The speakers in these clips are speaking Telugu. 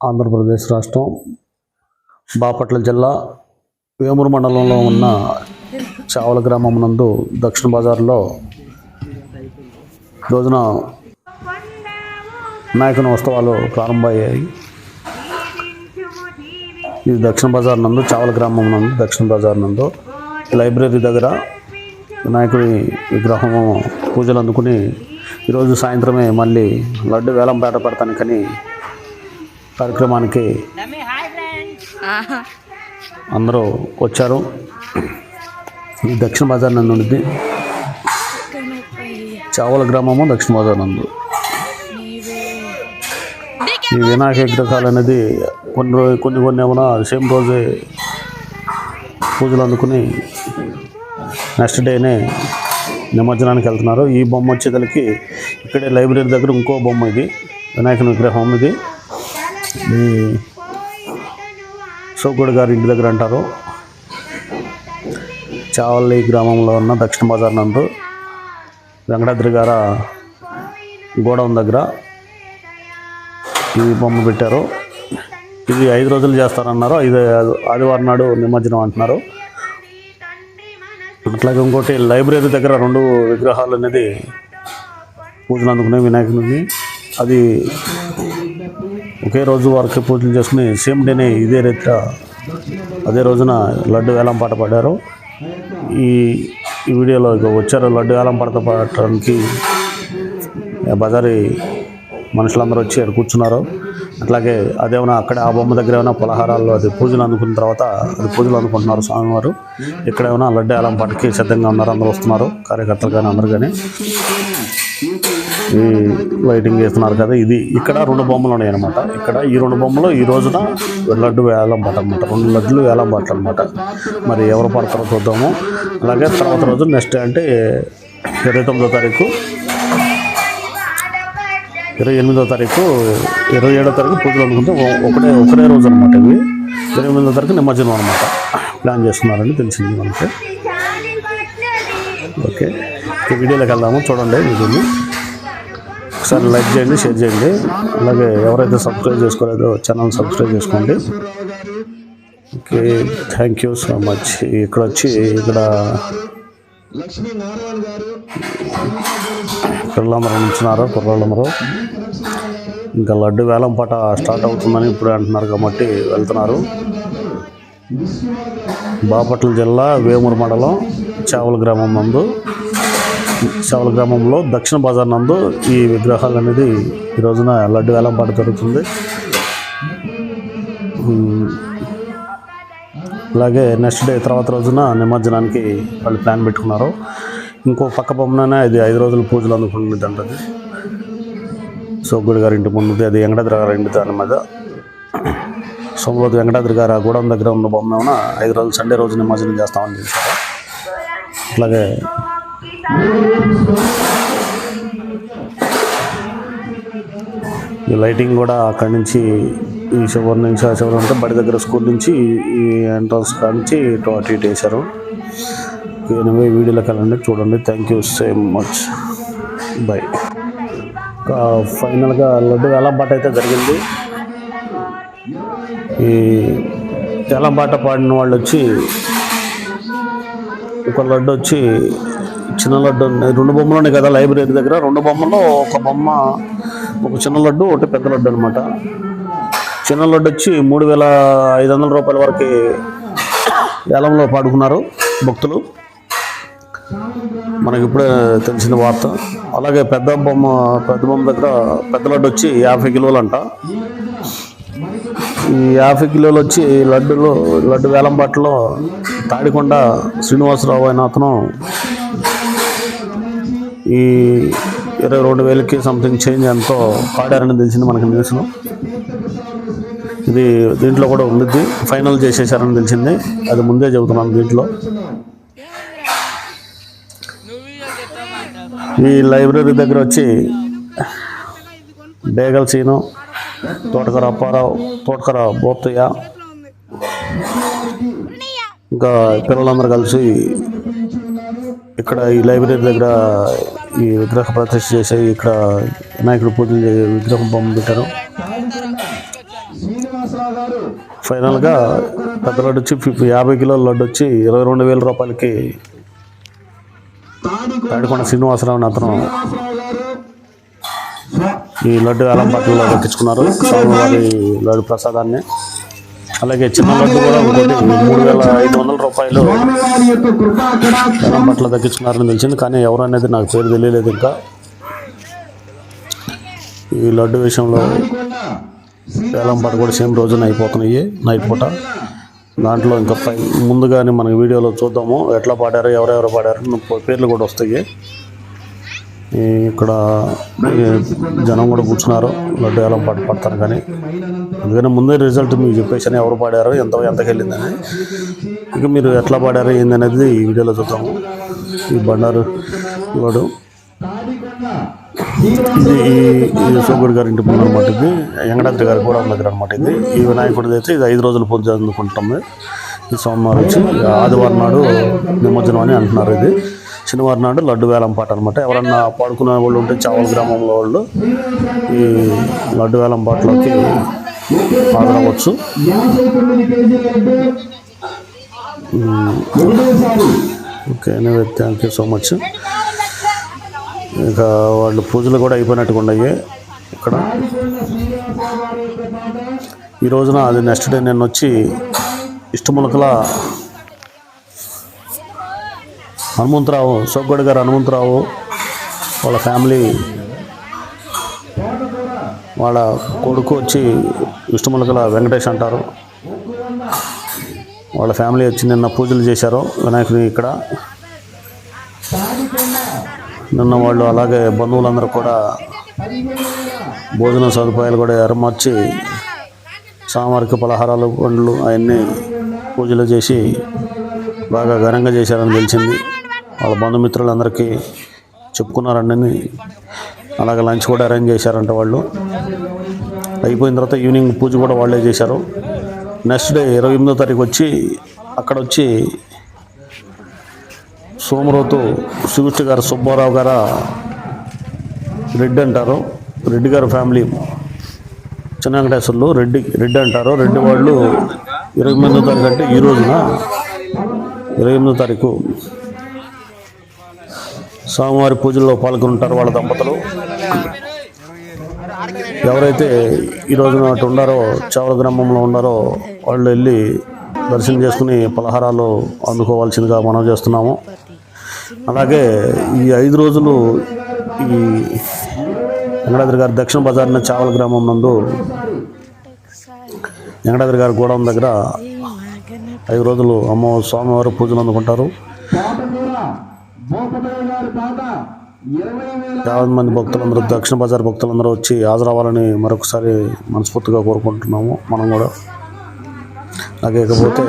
ఆంధ్రప్రదేశ్ రాష్ట్రం బాపట్ల జిల్లా వేమూరు మండలంలో ఉన్న చావల గ్రామం నందు దక్షిణ బజార్లో రోజున వినాయకుని ఉత్సవాలు ప్రారంభమయ్యాయి. ఇది దక్షిణ బజార్ నందు చావల గ్రామం నందు దక్షిణ బజార్ నందు లైబ్రరీ దగ్గర వినాయకుడి విగ్రహము పూజలు అందుకుని ఈరోజు సాయంత్రమే మళ్ళీ లడ్డు వేలం పడతానికని కార్యక్రమానికి అందరూ వచ్చారు. ఈ దక్షిణ బజార్ నందు ఉండిద్ది. చావల గ్రామము దక్షిణ బజార్ నందు. ఈ వినాయక విగ్రహాలు అనేది కొన్ని రోజు కొన్ని కొన్ని ఏమైనా సేమ్ రోజే పూజలు అందుకుని నెక్స్ట్ డేనే నిమజ్జనానికి వెళ్తున్నారు. ఈ బొమ్మ వచ్చేదలికి ఇక్కడే లైబ్రరీ దగ్గర ఇంకో బొమ్మ ఇది. వినాయకుని విగ్రహం ఇది. మీ సోకుడు గారి ఇంటి దగ్గర అంటారు. చావల్లి గ్రామంలో ఉన్న దక్షిణ బజార్ నందు వెంకటాద్రి గార గోడౌన్ దగ్గర ఈ బొమ్మ పెట్టారు. ఇది ఐదు రోజులు చేస్తారన్నారు. ఐదు ఆదివారం నాడు నిమజ్జనం అంటున్నారు. అట్లాగే ఇంకోటి లైబ్రరీ దగ్గర రెండు విగ్రహాలు అనేది పూజలు అందుకున్నాయి వినాయకుని. అది ఒకే రోజు వారికి పూజలు చేసుకుని సేమ్ డేనే ఇదే రీతిగా అదే రోజున లడ్డు వేలం పాట పాడారు. ఈ ఈ వీడియోలో ఇక వచ్చారు లడ్డు వేలం పాట పాడటానికి బజారీ మనుషులందరూ వచ్చి ఇక్కడ కూర్చున్నారు. అట్లాగే అదేమైనా అక్కడ ఆ బొమ్మ దగ్గర ఏమైనా పలహారాలు అది పూజలు అందుకున్న తర్వాత అది పూజలు అందుకుంటున్నారు స్వామివారు. ఇక్కడ ఏమైనా లడ్డు అలం పాటకి సిద్ధంగా ఉన్నారు అందరూ వస్తున్నారు. కార్యకర్తలు కానీ అందరు కానీ. ఈ లైటింగ్ వేస్తున్నారు కదా ఇది ఇక్కడ రెండు బొమ్మలు ఉన్నాయి అనమాట ఇక్కడ ఈ రెండు బొమ్మలు ఈ రోజున లడ్డు వేలంపాట అనమాట రెండు లడ్లు వేలం అనమాట మరి ఎవరు పడతారో చూద్దాము. అలాగే తర్వాత రోజు నెక్స్ట్ అంటే ఇరవై తొమ్మిదో తారీఖు ఇరవై ఎనిమిదో తారీఖు ఇరవై ఏడో తారీఖు పూజలు అనుకుంటే ఒకటే ఒకటే రోజు అనమాట ఇవి. ఇరవై ఎనిమిదో తారీఖు నిమజ్జనం అనమాట ప్లాన్ చేస్తున్నారని తెలిసింది మనకి. ఓకే. ఈ వీడియోలోకి వెళ్దాము చూడండి వీడియోని. ఒకసారి లైక్ చేయండి షేర్ చేయండి. అలాగే ఎవరైతే సబ్స్క్రైబ్ చేసుకోలేదో ఛానల్ సబ్స్క్రైబ్ చేసుకోండి. Okay. Thank you so much. ఇక్కడ వచ్చి ఇక్కడ లక్ష్మీనారాయణ గారు పిల్లలందరూ ఉంచున్నారు ఇంకా లడ్డు వేలం పాట స్టార్ట్ అవుతుందని ఇప్పుడు అంటున్నారు కాబట్టి వెళ్తున్నారు. బాపట్ల జిల్లా వేమూరు మండలం చావల గ్రామం నందు. చావల గ్రామంలో దక్షిణ బజార్ నందు ఈ విగ్రహాలు అనేది ఈ రోజున లడ్డు వేలం పాట జరుగుతుంది. అలాగే నెక్స్ట్ డే తర్వాత రోజున నిమజ్జనానికి వాళ్ళు ప్లాన్ పెట్టుకున్నారు. ఇంకో పక్క బొమ్మనే ఇది ఐదు రోజులు పూజలు అందుకుంటుంది అంటది. సోగుడి గారి ఇంటి ముందుది అది వెంకటాద్రి గారి ఇంటి దాని మీద. సోమవారం వెంకటాద్రి గారు ఆ గూడెం దగ్గర ఉన్న బొమ్మ ఏమన్నా ఐదు రోజులు సండే రోజు నిమజ్జనం చేస్తామని చెప్పారు. అలాగే ఈ లైటింగ్ కూడా అక్కడి నుంచి ఈ చివరి నుంచి ఆ చివరి అంటే బడి దగ్గర స్కూల్ నుంచి ఈ ఎంట్రన్స్ కాడ నుంచి ఇటు అటు ఇటు వేశారు. ఎనివే వీడియోలోకి వెళ్ళండి చూడండి. Thank you so much bye ఫైనల్గా లడ్డు వేలంపాట అయితే జరిగింది. ఈ తెలంబాట పాడిన వాళ్ళు వచ్చి ఒక లడ్డు వచ్చి చిన్న లడ్డు రెండు బొమ్మలు ఉన్నాయి కదా లైబ్రరీ దగ్గర. రెండు బొమ్మలో ఒక బొమ్మ ఒక చిన్న లడ్డు ఒకటి పెద్ద లడ్డు అనమాట చిన్న లడ్డు వచ్చి మూడు వేల ఐదు వందల రూపాయల వరకు వేలంలో పాడుకున్నారు భక్తులు. మనకి ఇప్పుడే తెలిసిన వార్త. అలాగే పెద్ద బొమ్మ పెద్ద బొమ్మ దగ్గర పెద్ద లడ్డు వచ్చి యాభై కిలోలు అంట ఈ యాభై కిలోలు వచ్చి లడ్డులో లడ్డు వేలం తాడికొండ శ్రీనివాసరావు అయిన అతను ఈ ఇరవై రెండు వేలకి సంథింగ్ చేంజ్ ఎంతో పాడారని తెలిసింది మనకి న్యూస్లో ఇది దీంట్లో కూడా ఉండిద్ది. ఫైనల్ చేసేసారని తెలిసింది. అది ముందే చెబుతున్నాను దీంట్లో. ఈ లైబ్రరీ దగ్గర వచ్చి బేగల్ సీను తోటకర అప్పారావు తోటకర బోత్తయ్య ఇంకా పిల్లలందరూ కలిసి ఇక్కడ ఈ లైబ్రరీ దగ్గర ఈ విగ్రహ ప్రతిష్ఠ చేసి ఇక్కడ వినాయకుడు పూజలు విగ్రహం బొమ్మ పెట్టారు. ఫైనల్గా పెద్ద లడ్డు వచ్చి యాభై కిలోల లడ్డు వచ్చి ఇరవై రెండు వేల రూపాయలకి తాడికొండ శ్రీనివాసరావుని శ్రీనివాసరావు అతను ఈ లడ్డు వేలం పాటల్లో దక్కించుకున్నారు స్వామివారి లడ్డు ప్రసాదాన్ని. అలాగే చిన్న లడ్డు కూడా ఒకటి మూడు వేల ఐదు వందల రూపాయలు స్వామివారి యొక్క దక్కించుకున్నారని తెలిసింది కానీ ఎవరు అనేది నాకు పేరు తెలియలేదు ఇంకా. ఈ లడ్డు విషయంలో వేలం పాట కూడా సేమ్ రోజున అయిపోతున్నాయి నైట్ పూట. దాంట్లో ఇంకా పై ముందుగానే మనకి వీడియోలో చూద్దాము ఎట్లా పాడారు ఎవరెవరు పాడారు పేర్లు కూడా వస్తాయి. ఇక్కడ జనం కూడా కూర్చున్నారు లడ్డు వేలం పాట పాడతారు కానీ. అందుకని ముందే రిజల్ట్ మీకు చెప్పేసి ఎవరు పాడారు ఎంత ఎంతకెళ్ళిందని ఇక మీరు ఎట్లా పాడారు ఏందనేది ఈ వీడియోలో చూద్దాము. ఈ బండారు వాడు ఇది ఈ గారి ఇంటి ముందు అనమాట ఇది వెంకటాద్రి గారి కూడా దగ్గర అనమాట ఇది. ఈ వినాయకుడిది అయితే ఇది ఐదు రోజులు పూజ అందుకుంటాము. ఈ సోమవారం వచ్చి ఆదివారం నాడు నిమజ్జనం అని అంటున్నారు ఇది. శనివారం నాడు లడ్డు వేలం పాట అనమాట ఎవరన్నా పాడుకునే వాళ్ళు ఉంటే చావల గ్రామంలో వాళ్ళు ఈ లడ్డు వేలం పాటలోకి పాడవచ్చు. Okay anyway thank you so much ఇంకా వాళ్ళు పూజలు కూడా అయిపోయినట్టుగా ఉన్నాయి. ఇక్కడ ఈ రోజున అది నెక్స్ట్ డే నేను వచ్చి ఇష్టములకల హనుమంతరావు సోగ్గడ్ గారు హనుమంతరావు వాళ్ళ ఫ్యామిలీ వాళ్ళ కొడుకు వచ్చి ఇష్టములకల వెంకటేష్ అంటారు. వాళ్ళ ఫ్యామిలీ వచ్చి నిన్న పూజలు చేశారు. వినాయకుని ఇక్కడ. నిన్న వాళ్ళు అలాగే బంధువులందరూ కూడా భోజన సదుపాయాలు కూడా ఏర్పరిచి సామరిక పలహారాలు పండ్లు అవన్నీ పూజలు చేసి బాగా ఘనంగా చేశారని తెలిసింది. వాళ్ళ బంధుమిత్రులందరికీ చెప్పుకున్నారండి అలాగే లంచ్ కూడా అరేంజ్ చేశారంట వాళ్ళు. అయిపోయిన తర్వాత ఈవినింగ్ పూజ కూడా వాళ్ళే చేశారు. నెక్స్ట్ డే ఇరవై ఎనిమిదో తారీఖు వచ్చి అక్కడ వచ్చి సోమరావుతో శ్రీకృష్ణ గారు సుబ్బారావు గారు రెడ్డి అంటారు. రెడ్డి గారి ఫ్యామిలీ చిన్న వెంకటేశ్వర్లు రెడ్డి రెడ్డి అంటారు. రెడ్డి వాళ్ళు ఇరవై ఎనిమిదో తారీఖు అంటే ఈ రోజున ఇరవై ఎనిమిదో తారీఖు స్వామివారి పూజల్లో పాల్గొంటారు వాళ్ళ దంపతులు. ఎవరైతే ఈ రోజున అటు ఉన్నారో చావల గ్రామంలో ఉన్నారో వాళ్ళు వెళ్ళి దర్శనం చేసుకుని పలహారాలు అందుకోవాల్సిందిగా మనం చేస్తున్నాము. అలాగే ఈ ఐదు రోజులు ఈ వెంకటాద్రి గారు దక్షిణ బజార్న చావల గ్రామం నందు వెంకటాద్రి గారి గోడౌన్ దగ్గర ఐదు రోజులు అమ్మ స్వామివారు పూజలు అందుకుంటారు. యాభై మంది భక్తులందరూ దక్షిణ బజార్ భక్తులందరూ వచ్చి హాజరవ్వాలని మరొకసారి మనస్ఫూర్తిగా కోరుకుంటున్నాము. మనం కూడా. అలాగే ఇకపోతే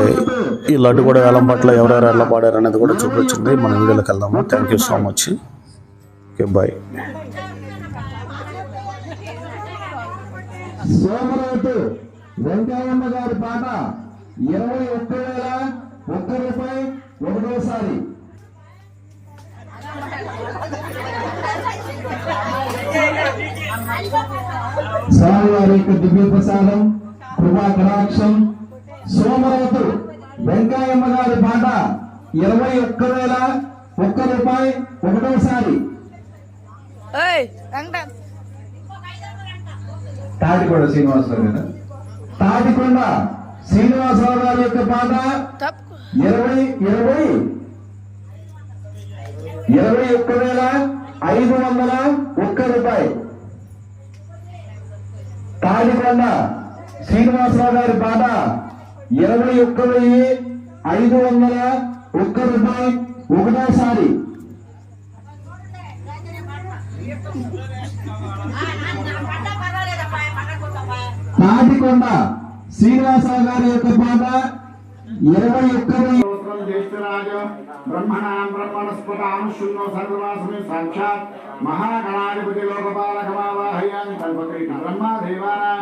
ఈ లడ్డు కూడా వేలం పట్ల ఎవరెవరు ఎలా పాడారు అనేది కూడా చూపించింది మన వీడియోలోకి వెళ్దాము? Thank you so much okay bye Venkayamma గారి పాట ఇరవై ఒక్క వేల ఒక్క రూపాయి ఒకటోసారి. స్వామివారి యొక్క దివ్య ప్రసాదం కృపా కటాక్షం సోమరాతు వెంకయ్యమ్మ గారి పాట ఇరవై ఒక్క వేల ఒక్క రూపాయి ఒకటోసారి. తాటికొండ శ్రీనివాసరావు గారు. తాటికొండ శ్రీనివాసరావు గారి యొక్క పాట ఇరవై ఇరవై. ఇరవై ఒక్క వేల ఐదు వందల ఒక్క రూపాయి. తాడికొండ శ్రీనివాసరావు గారి పాట ఇరవై ఒక్క వెయ్యి ఐదు వందల ఒక్క రూపాయి ఒకటోసారి. తాటికొండ శ్రీనివాసరావు గారి యొక్క పాట ఇరవై ఒక్క జ్యేష్ఠరాజ బ్రహ్మణాం బ్రహ్మణస్పతాం శృణ్వో సర్వమాసమే సాక్షాత్ మహాగణాధిపతి లోకపాలక కల్పతే బ్రహ్మా దేవానాం దేవానాం